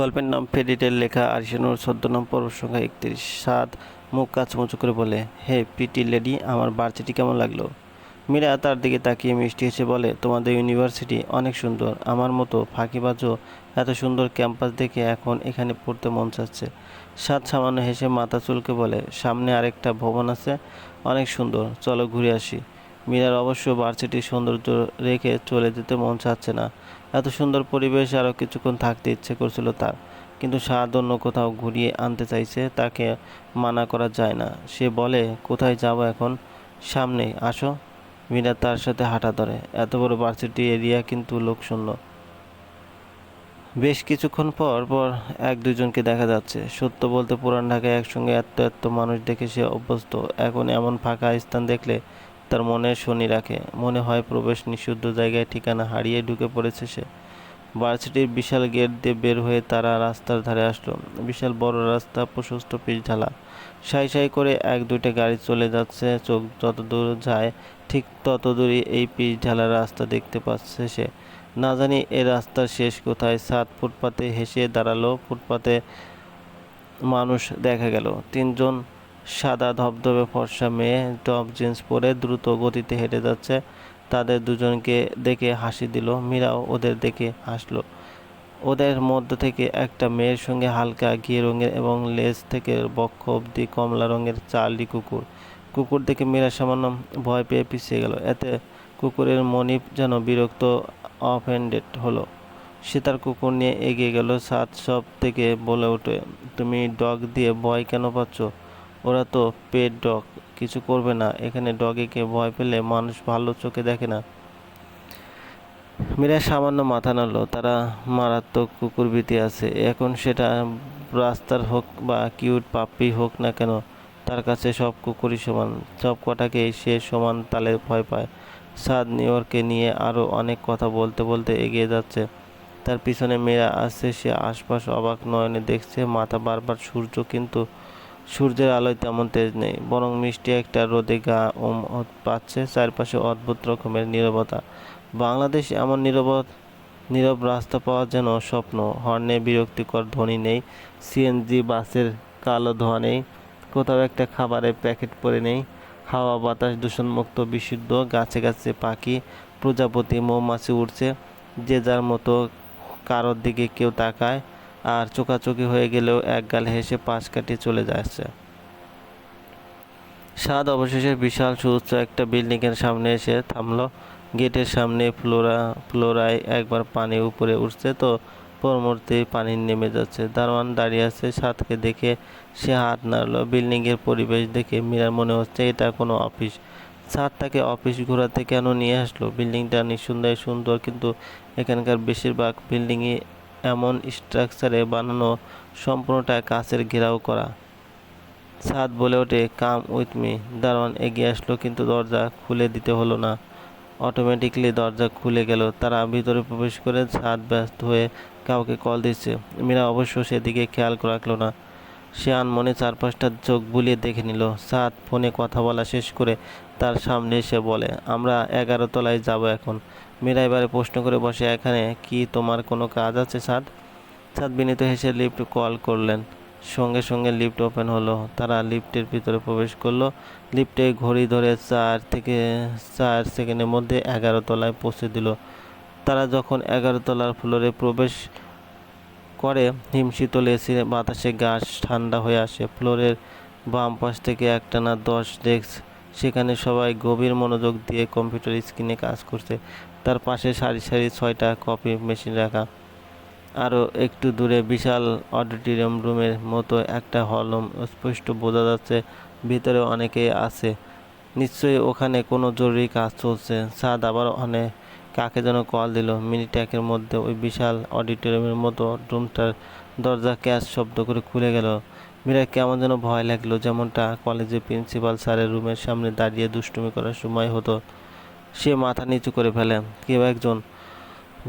গল্পের নাম ফেরিটের লেখা আরিসানুর ছদ্মনাম পর্ব সংখ্যা একত্রিশ। সাত মুখ কাচমুচু করে বলে, হে পিটি লেডি, আমার বার্চিটি কেমন লাগল? মীরা তার দিকে তাকিয়ে মিষ্টি হেসে বলে, তোমাদের ইউনিভার্সিটি অনেক সুন্দর। আমার মতো ফাঁকিবাজও এত সুন্দর ক্যাম্পাস দেখে এখন এখানে পড়তে মন চাচ্ছে। সাত সামান্য হেসে মাথা চুলকে বলে, সামনে আরেকটা ভবন আছে, অনেক সুন্দর। চলো ঘুরে আসি। মীরার অবশ্য ভার্সিটির সৌন্দর্য রেখে চলে যেতে মন চাচ্ছে না। এত সুন্দর পরিবেশ আরও কিছুক্ষণ থাকতে ইচ্ছে করছিল তার। কিন্তু স্বাদ অন্য কোথাও ঘুরিয়ে আনতে চাইছে, তাকে মানা করা যায় না। সে বলে, কোথায় যাব এখন? সামনেই আসো। মীরা তার সাথে হাঁটা ধরে। এত বড় ভার্সিটি এরিয়া কিন্তু লোকশূন্য। বেশ কিছুক্ষণ পর পর এক দুজনকে দেখা যাচ্ছে। সত্য বলতে পুরান ঢাকায় একসঙ্গে এত এত মানুষ দেখে সে অভ্যস্ত। এখন এমন ফাঁকা স্থান দেখলে তার মনে শনি রাখে। মনে হয় প্রবেশ নিষিদ্ধ জায়গায় ঠিকানা হারিয়ে ঢুকে পড়েছে সে। ভার্সিটির বিশাল গেট দিয়ে বের হয়ে তারা রাস্তার ধারে আসলো। বিশাল বড় রাস্তা, প্রশস্ত পিচ ঢালা। সাই সাই করে এক দুইটা গাড়ি চলে যাচ্ছে, চোখ যত দূর যায় ঠিক তত দূরই এই পিচ ঢালা রাস্তা দেখতে পাচ্ছে সে। না জানি এ রাস্তার শেষ কোথায়। সাত ফুটপাতে হেসে দাঁড়াল। ফুটপাতে মানুষ দেখা গেল। তিনজন সাদা ধবধবে ফর্সা মেয়ে, টপ জিন্স পরে দ্রুত গতিতে হেঁটে যাচ্ছে। তাদের দুজনকে দেখে হাসি দিল। মীরাও ওদের দেখে হাসলো। ওদের মধ্য থেকে একটা মেয়ের সঙ্গে হালকা ঘিয়ে রঙের এবং লেজ থেকে বক্ষ অবধি কমলা রঙের চালটি কুকুর। কুকুর দেখে মীরা সামান্য ভয় পেয়ে পিছিয়ে গেল। এতে কুকুরের মনিপ যেন বিরক্ত অফেন্ডেড হলো। সে তার কুকুর নিয়ে এগিয়ে গেল। সাত সব থেকে বলে ওঠে, তুমি ডগ দিয়ে ভয় কেন পাচ্ছ? ওরা তো পেট ডগ, কিছু করবে না। এখানে ডগেকে ভয় পেলে মানুষ ভালো চোখে দেখে না। মীরা সামান্য মাথা নাড়ল। তারা মারাত্মক কুকুর ভীতি আছে। এখন সেটা রাস্তার হোক বা কিউট পাপ্পি হোক না কেন, তার কাছে সব কুকুরই সমান। সব কটাকেই সে সমান তালে ভয় পায়। সাদ নিউ ইয়র্কে নিয়ে আরও অনেক কথা বলতে বলতে এগিয়ে যাচ্ছে। তার পিছনে মেয়েরা আসছে সে আশপাশ অবাক নয়নে দেখছে, মাথা বারবার সূর্য কিন্তু সূর্যের আলোয় তেমন তেজ নেই, বরং মিষ্টি একটা রোদে গা ওম পাচ্ছে চারপাশে অদ্ভুত রকমের নীরবতা। বাংলাদেশ এমন নীরব নীরব রাস্তা পাওয়া যেন স্বপ্ন। হর্নে বিরক্তিকর ধ্বনি নেই সিএনজি বাসের কালো ধোঁয়া নেই, কোথাও একটা খাবারের প্যাকেট পরে নেই, হাওয়া বাতাস দূষণমুক্ত, বিশুদ্ধ, গাছে গাছে পাখি, প্রজাপতি, মৌমাছি উঠছে যে যার মতো কারোর দিকে কেউ তাকায় আর চোকাচোকি হয়ে গেলেও এক গাল হেসে পাশ কাটিয়ে চলে যাচ্ছে। সাদ অবশেষে বিশাল সুউচ্চ একটা বিল্ডিংয়ের সামনে এসে থামলো। গেটের সামনে ফ্লোরা, ফ্লোরায় একবার পানি উপরে উঠছে তো পরমুহূর্তেই পানি নেমে যাচ্ছে। দারোয়ান দাঁড়িয়ে আছে সাদকে দেখে সে হাত নাড়লো। বিল্ডিংয়ের পরিবেশ দেখে মীরার মনে হচ্ছে এটা কোনো অফিস। স্যার তাকে অফিস ঘোরাতে কেন নিয়ে আসলো? বিল্ডিংটা নিঃসন্দেহে সুন্দর কিন্তু এখানকার বেশিরভাগ বিল্ডিংই এমন স্ট্রাকচারে বানানো সম্পূর্ণটা কাঁচের ঘেরাও করা। ছাদ বলে ওঠে, কাম উইথ মি। দারোয়ান এগিয়ে আসলো, কিন্তু দরজা খুলে দিতে হলো না। অটোমেটিকলি দরজা খুলে গেল। তারা ভিতরে প্রবেশ করে ছাদ ব্যস্ত হয়ে কাউকে কল দিচ্ছে। মীরা অবশ্য সেদিকে খেয়াল রাখল না। সে আনমনে চারপাশটা চোখ বুলিয়ে দেখে নিল। সাদ ফোনে কথা বলা শেষ করে তার সামনে এসে বলে, আমরা এগারো তলায় যাব এখন। মীরা এবারে প্রশ্ন করে বসে, এখানে কি তোমার কোনো কাজ আছে, সাদ? সাদ বিনীত হেসে লিফট কল করলেন। সঙ্গে সঙ্গে লিফট ওপেন হলো। তারা লিফটের ভিতরে প্রবেশ করল। লিফটে ঘড়ি ধরে চার থেকে চার সেকেন্ডের মধ্যে এগারো তলায় পৌঁছে দিল। তারা যখন এগারো তলার ফ্লোরে প্রবেশ করে হিমশীতল এসি বাতাসে গাছ ঠান্ডা হয়ে আসে। ফ্লোরের বাম পাশ থেকে একটানা দশ ডেস্ক, সেখানে সবাই গভীর মনোযোগ দিয়ে কম্পিউটার স্ক্রিনে কাজ করছে। তার পাশে সারি সারি ছয়টা কপি মেশিন রাখা। আরও একটু দূরে বিশাল অডিটোরিয়াম রুমের মতো একটা হল স্পষ্ট বোঝা যাচ্ছে ভিতরে অনেকেই আছে। নিশ্চয়ই ওখানে কোনো জরুরি কাজ চলছে। সাদ আবার অনেক কাকে যেন কল দিল। মিনিট একের মধ্যে ওই বিশাল অডিটোরিয়ামের মতো রুমটার দরজা ক্যাশ শব্দ করে খুলে গেল। মীরা কেমন যেন ভয় লাগল, যেমনটা কলেজে প্রিন্সিপাল স্যারের রুমের সামনে দাঁড়িয়ে দুষ্টুমি করার সময় হতো। সে মাথা নিচু করে ফেলে, কেউ একজন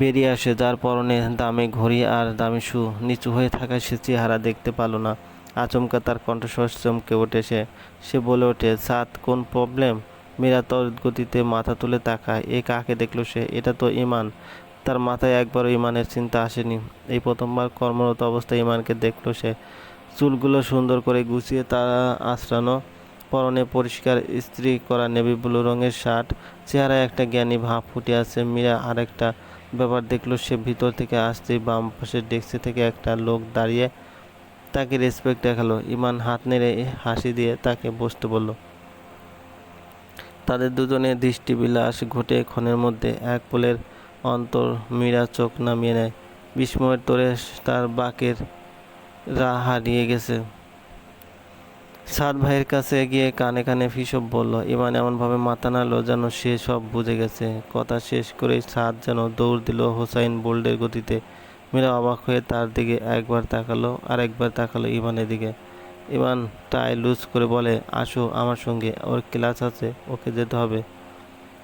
বেরিয়ে আসে, যার পরনে দামে ঘড়ি আর দামি শু। নিচু হয়ে থাকা সে চেহারা দেখতে পেল না। আচমকা তার কণ্ঠস্বর চমকে ওঠে সে। সে বলে ওঠে সাত কোন প্রবলেম? মীরা তর গতিতে মাথা তুলে তাকায়। এ কাকে দেখল সে? এটা তো ইমান তার মাথায় একবারও ইমানের চিন্তা আসেনি। এই প্রথমবার কর্মরত অবস্থায় ইমানকে দেখল সে। চুলগুলো সুন্দর করে গুছিয়ে তারা আশ্রানো, পরনে পরিষ্কার ইস্ত্রি করা নেভি ব্লু রঙের শার্ট, চেহারায় একটা জ্ঞানী ভাব ফুটে আছে। মীরা আরেকটা ব্যাপার দেখল সে, ভিতর থেকে আসতেই বাম পাশের ডেস্কে থেকে একটা লোক দাঁড়িয়ে তাকে রেসপেক্ট দেখাল। ইমান হাত নেড়ে হাসি দিয়ে তাকে বসতে বলল তাদের দুজনের দৃষ্টিবিলাস ঘটে ক্ষণের মধ্যে এক পোলের অন্তর মীরা চোখ নামিয়ে নেয়। বিস্ময়ের তোরে তার বাকের রা হারিয়ে গেছে। সাদ ভাইয়ের কাছে গিয়ে কানে কানে ফিসব বলল, ইমান এমনভাবে মাথা নাড়লো যেন সে সব বুঝে গেছে। কথা শেষ করেই সাদ যেন দৌড় দিল হোসাইন বোল্ডের গতিতে। মীরা অবাক হয়ে তার দিকে একবার তাকালো আর একবার তাকালো ইমানের দিকে। ইমান টাই লুজ করে বলে, আসো আমার সঙ্গে, ওর ক্লাস আছে, ওকে যেতে হবে।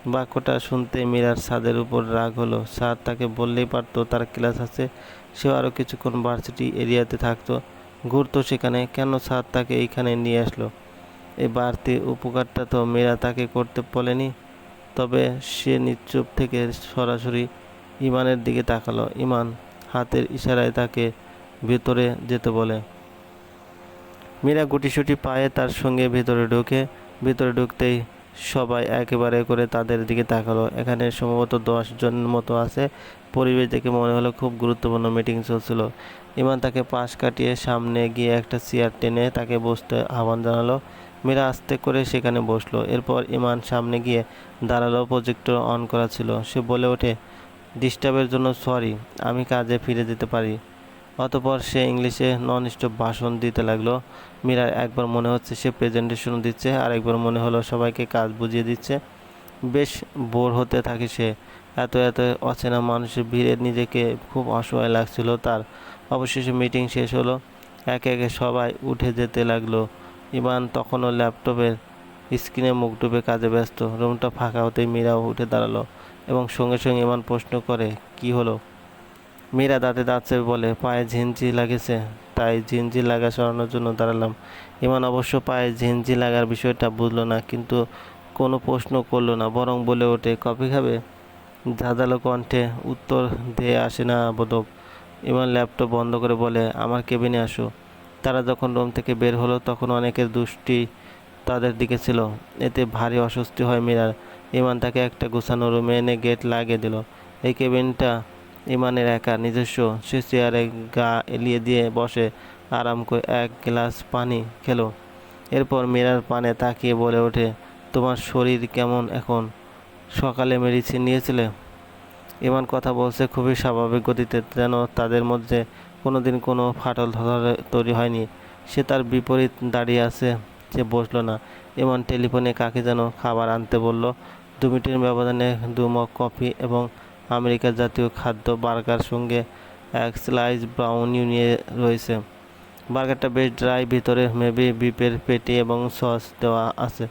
বাক্যটা শুনতে মীরার সাদের উপর রাগ হলো। স্যার তাকে বললেই পারতো তার ক্লাস আছে, সেও আরও কিছুক্ষণ ভার্সিটি এরিয়াতে থাকতো, ঘুরতো সেখানে। কেন স্যার তাকে এইখানে নিয়ে আসলো? এই বাড়তি উপকারটা তো মীরা তাকে করতে বলেনি। তবে সে নিশ্চুপ থেকে সরাসরি ইমানের দিকে তাকালো। ইমান হাতের ইশারায় তাকে ভেতরে যেতে বলে। মীরা গুটিসুটি পায়ে তার সঙ্গে ভিতরে ঢুকে, ভিতরে ঢুকতেই সবাই একেবারে করে তাদের দিকে তাকালো। এখানে সম্ভবত দশ জন মতো আছে। পরিবেশ দেখে মনে হলো খুব গুরুত্বপূর্ণ মিটিং চলছিল। ইমান তাকে পাশ কাটিয়ে সামনে গিয়ে একটা চেয়ার টেনে তাকে বসতে আহ্বান জানালো। মীরা আস্তে করে সেখানে বসল। এরপর ইমান সামনে গিয়ে দাঁড়াল প্রজেক্টর অন করা ছিল। সে বলে ওঠে ডিস্টার্বের জন্য সরি আমি কাজে ফিরে যেতে পারি। অতপর সে ইংলিশে নন স্টপ ভাষণ দিতে লাগল। মীরার একবার মনে হচ্ছে সে প্রেজেন্টেশন দিচ্ছে আর একবার মনে হলো সবাইকে কাজ বুঝিয়ে দিচ্ছে। বেশ বোর হতে থাকে সে। এত এত অচেনা মানুষের ভিড়ে নিজেকে খুব অসহায় লাগছিল তার। অবশেষে মিটিং শেষ হলো। একে একে সবাই উঠে যেতে লাগল। ইমান তখনও ল্যাপটপের স্ক্রিনে মুখ ডুবে কাজে ব্যস্ত। রুমটা ফাঁকা হতেই মীরাও উঠে দাঁড়াল এবং সঙ্গে সঙ্গে ইমান প্রশ্ন করে, কি হলো? মীরা দাঁতে দাঁত বলে, পায়ে ঝিনঝি লাগেছে। তাই ঝিনঝি লাগা সরানোর জন্য দাঁড়ালাম। ইমান অবশ্য পায়ে ঝিনঝি লাগার বিষয়টা বুঝলো না, কিন্তু কোনো প্রশ্ন করল না, বরং বলে ওঠে, কফি খাবে? ধাঁধালো কণ্ঠে উত্তর দিয়ে আসে না বোধক। ইমান ল্যাপটপ বন্ধ করে বলে, আমার কেবিনে আসো। তারা যখন রুম থেকে বের হলো, তখন অনেকের দুষ্টি তাদের দিকে ছিল। এতে ভারী অস্বস্তি হয় মীরার। ইমান তাকে একটা গোছানো রুমে এনে গেট লাগিয়ে দিল। এই কেবিনটা ইমানের একা নিজস্ব সে চেয়ারে গা এলিয়ে দিয়ে বসে আরাম করে এক গ্লাস পানি খেলো। এরপর মীরার পানে তাকিয়ে বলে ওঠে, তোমার শরীর কেমন এখন? সকালে মেডিসিন নিয়েছিলে? ইমান কথা বলছে খুবই স্বাভাবিক গতিতে, যেন তাদের মধ্যে কোনো দিন কোনো ফাটল ধরে- তৈরি হয়নি। সে তার বিপরীত দাঁড়িয়ে আছে, সে বসল না। ইমান টেলিফোনে কাকে যেন খাবার আনতে বলল। দু মিনিটের ব্যবধানে দু মগ কফি এবং আমেরিকার জাতীয় খাদ্য বার্গার সঙ্গে এক স্লাইস ব্রাউনি নিয়ে রয়েছে। বার্গারটা বেশ ড্রাই, ভিতরে মেবি বিপের পেটি এবং সস দেওয়া আছে।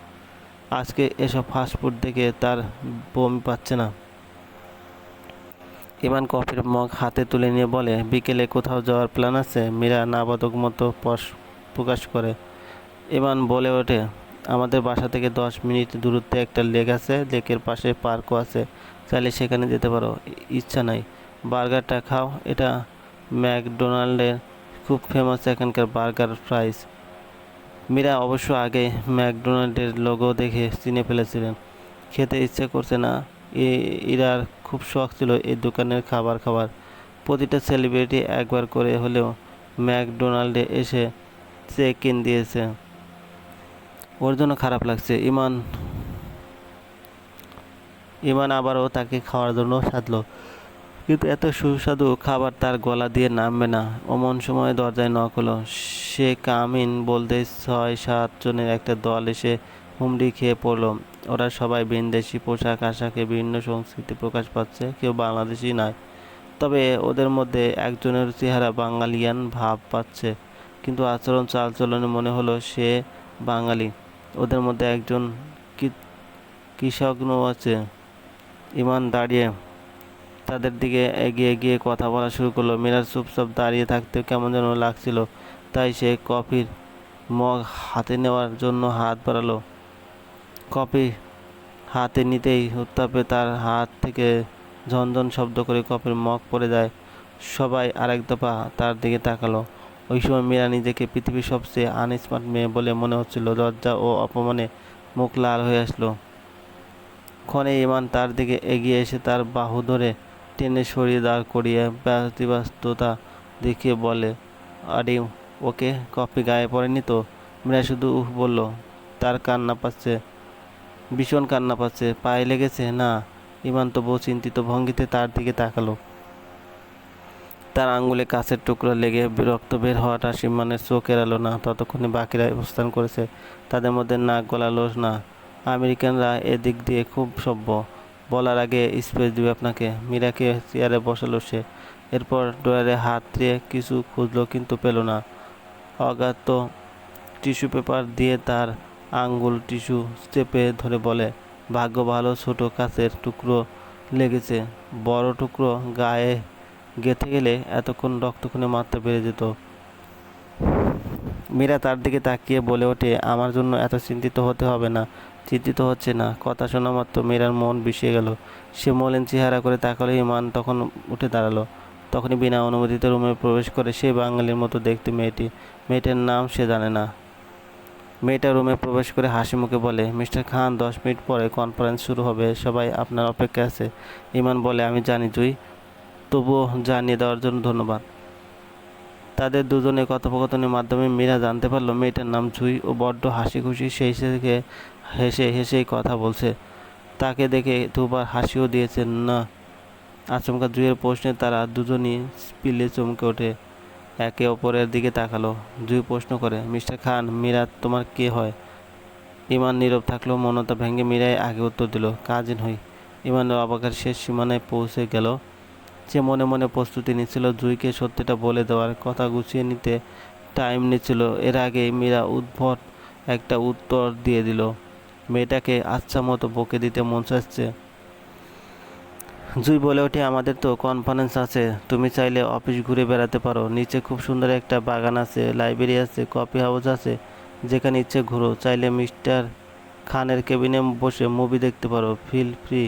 আজকে এসব ফাস্টফুড দেখে তার বমি পাচ্ছে না। ইমান কফির মগ হাতে তুলে নিয়ে বলে, বিকেলে কোথাও যাওয়ার প্ল্যান আছে? মীরা নাবাদক মতো প্রকাশ করে। ইমান বলে ওঠে, আমাদের বাসা থেকে দশ মিনিট দূরত্বে একটা লেক আছে, লেকের পাশে পার্কও আছে। চাইলে সেখানে যেতে পারো। ইচ্ছা নাই। বার্গারটা খাও। এটা ম্যাকডোনাল্ডের খুব ফেমাস এখানকার বার্গার ফ্রাইস মীরা অবশ্য আগে ম্যাকডোনাল্ডের লোগো দেখে চিনে ফেলেছিলেন। খেতে ইচ্ছে করছে না। এ- ইরার খুব শখ ছিল এই দোকানের খাবার খাবার প্রতিটা সেলিব্রিটি একবার করে হলেও ম্যাকডোনাল্ডে এসে চেক ইন দিয়েছে। ওর জন্য খারাপ লাগছে। ইমান ইমান আবারও তাকে খাওয়ার জন্য সাধলো। কিন্তু এত সুস্বাদু খাবার তার গলা দিয়ে নামবে না। অমন সময় দরজায় নক হলো। সে কামিন বলতে ছয় সাত জনের একটা দল এসে হুমড়ি খেয়ে পড়ল। ওরা সবাই বিনদেশি পোশাক, আশাকে বিভিন্ন সংস্কৃতি প্রকাশ পাচ্ছে, কেউ বাংলাদেশি নয়। তবে ওদের মধ্যে একজনের চেহারা বাঙালিয়ান ভাব পাচ্ছে। কিন্তু আচরণ চালচলনে মনে হলো সে বাঙালি। ওদের মধ্যে একজন কি- কৃষজ্ঞ আছে। ইমান দাঁড়িয়ে তাদের দিকে এগিয়ে গিয়ে কথা বলা শুরু করল। মিরার চুপচাপ দাঁড়িয়ে থাকতে কেমন যেন লাগছিল, তাই সে কফির মগ হাতে নেওয়ার জন্য হাত বাড়ালো। কফি হাতে নিতেই উত্তাপে তার হাত থেকে ঝনঝন শব্দ করে কফির মগ পড়ে যায়। সবাই আরেক দফা তার দিকে তাকালো। ওই সময় মীরা নিজেকে পৃথিবীর সবচেয়ে আনস্মার্ট মেয়ে বলে মনে হচ্ছিল। লজ্জা ও অপমানে মুখ লাল হয়ে আসলো। ক্ষণে ইমান তার দিকে এগিয়ে এসে তার বাহু ধরে টেনে সরিয়ে দাঁড় করিয়ে ব্যতিব্যস্ততা দেখিয়ে বলে আরে ওকে কফি গায়ে পড়েনি তো? মীরা শুধু উহ বলল, তার কান্না পাচ্ছে, ভীষণ কান্না পাচ্ছে, পায়ে লেগেছে? না। ইমান তবু চিন্তিত ভঙ্গিতে তার দিকে তাকালো। তার আঙ্গুলে কাছের টুকরো লেগে রক্ত বের হওয়াটা সিমানের চোখ এড়ালো না, ততক্ষণে বাকিরা অবস্থান করেছে। তাদের মধ্যে নাক গলালো না। আমেরিকানরা এদিক দিয়ে খুব সভ্য। বলার আগে স্পেস দিবে আপনাকে। মীরাকে চেয়ারে বসালো সে। এরপর ড্রয়ারে হাত দিয়ে কিছু খুঁজলো কিন্তু পেল না। অজ্ঞাত টিস্যু পেপার দিয়ে তার আঙ্গুল টিস্যু চেপে ধরে বলে, ভাগ্য ভালো, ছোট কাছের টুকরো লেগেছে। বড় টুকরো গায়ে গেঁথে গেলে এতক্ষণ রক্তক্ষণে মাত্রা বেড়ে যেত। মীরা তার দিকে তাকিয়ে বলে ওঠে, আমার জন্য এত চিন্তিত হতে হবে না। চিন্তিত হচ্ছে না। কথা শোনা মাত্র মীরার মন বিষিয়ে গেল। সে মলিন চেহারা করে তাকালো, ইমান তখন উঠে দাঁড়াল। তখনই বিনা অনুমতিতে রুমে প্রবেশ করে সে বাঙালির মতো দেখতে মেয়েটি। মেয়েটার নাম সে জানে না। মেয়েটা রুমে প্রবেশ করে হাসি মুখে বলে, মিস্টার খান, দশ মিনিট পরে কনফারেন্স শুরু হবে। সবাই আপনার অপেক্ষা আছে। ইমান বলে, আমি জানি জুই। তবুও জানিয়ে দেওয়ার জন্য ধন্যবাদ। তাদের দুজনের কথোপকথনের মাধ্যমে মীরা জানতে পারল মেয়েটার নাম জুই ও বড্ড হাসি খুশি সেই থেকে হেসে, হেসেই কথা বলছে। তাকে দেখে দুবার হাসিও দিয়েছেন না। আচমকা জুইয়ের প্রশ্নে তারা দুজনই স্পিলে চমকে ওঠে। একে অপরের দিকে তাকালো। জুই প্রশ্ন করে, মিস্টার খান, মীরা, তোমার কে হয়? ইমান নীরব থাকলেও মনতা ভেঙে মীরাই আগে উত্তর দিল, কাজিন হই। ইমানের অবাকের শেষ সীমানায় পৌঁছে গেল। সে মনে মনে প্রস্তুতি নিচ্ছিল জুইকে সত্যিটা বলে দেওয়ার কথা গুছিয়ে নিতে টাইম নিচ্ছিল এর আগে মীরা উদ্ভট একটা উত্তর দিয়ে দিল, মেয়েটাকে আচ্ছা মতো বকে দিতে মন চাচ্ছে? জুই বলে ওঠে, আমাদের তো কনফারেন্স আছে, তুমি চাইলে অফিস ঘুরে বেড়াতে পারো। নিচে খুব সুন্দর একটা বাগান আছে লাইব্রেরি আছে কফি হাউস আছে, যেখানে ইচ্ছে ঘুরো। চাইলে মিস্টার খানের কেবিনে বসে মুভি দেখতে পারো। ফিল ফ্রি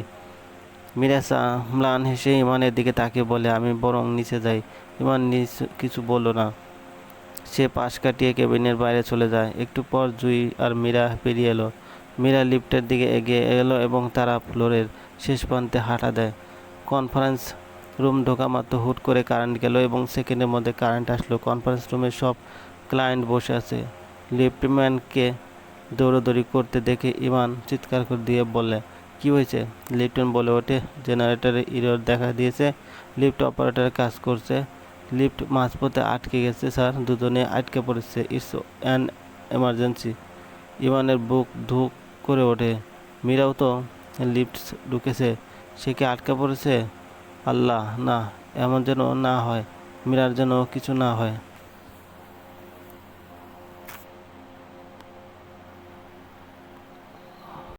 মিরাসা ম্লান হেসে ইমানের দিকে তাকিয়ে বলে, আমি বরং নিচে যাই। ইমান নিচ কিছু বলল না। সে পাশ কাটিয়ে কেবিনের বাইরে চলে যায়। একটু পর জুই আর মীরা পেরিয়ে এলো। মীরা লিফটের দিকে এগিয়ে এলো এবং তারা ফ্লোরের শেষ প্রান্তে হাঁটা দেয়। কনফারেন্স রুম ঢোকা মাত্র হুট করে কারেন্ট গেল এবং সেকেন্ডের মধ্যে কারেন্ট আসলো। কনফারেন্স রুমে সব ক্লায়েন্ট বসে আছে। লিফটম্যানকে দৌড়োদৌড়ি করতে দেখে ইমান চিৎকার করে দিয়ে বললে কি হয়েছে? লিফটম্যান বলে ওঠে জেনারেটরে ইরর দেখা দিয়েছে, লিফট অপারেটর কাজ করছে। লিফট মাঝপথে আটকে গেছে, স্যার। দুজনে আটকে পড়েছে। It's an emergency. ইমানের বুক ধুক করে ওঠে। মীরাও তো লিফট ঢুকেছে। সে কি আটকে পড়েছে? আল্লাহ, না। এমন যেন না হয়। মীরার যেন কিছু না হয়।